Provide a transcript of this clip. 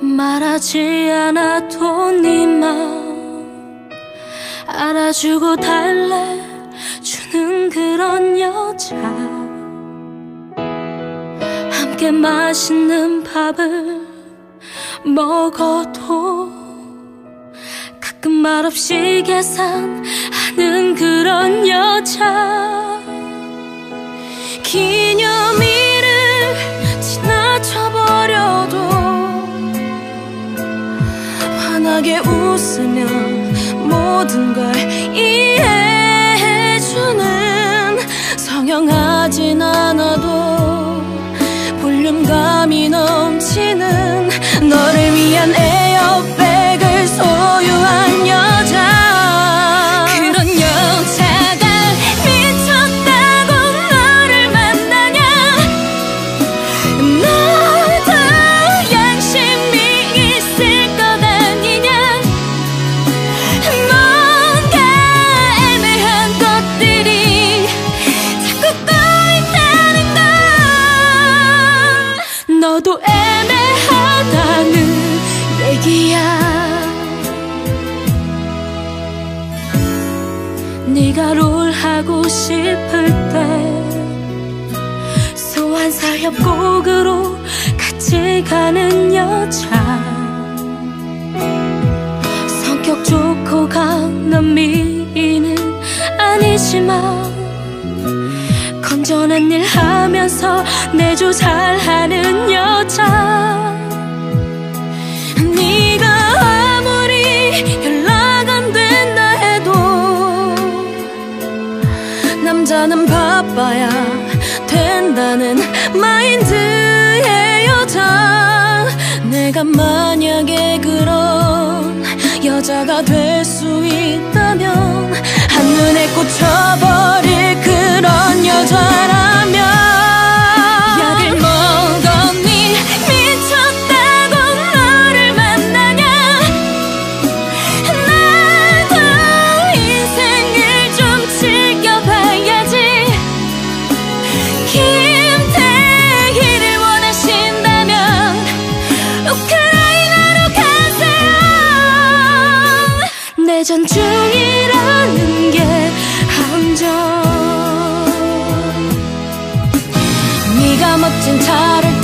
말하지 않아도 네맘 알아주고 달래주는 그런 여자. 함께 맛있는 밥을 먹어도 가끔 말없이 계산하는 그런 여자. 기념일 웃으며 모든 걸 이해 하고 싶을 때 소환사 협곡으로 같이 가는 여자. 성격 좋고 강한 미인은 아니지만 건전한 일 하면서 내조 잘하는 여자 남자는 바빠야 된다는 마인드의 여자 내가 만약에 그런 여자가 될 수 있다 회전 중이라는 게 함정. 네가 멋진 탈을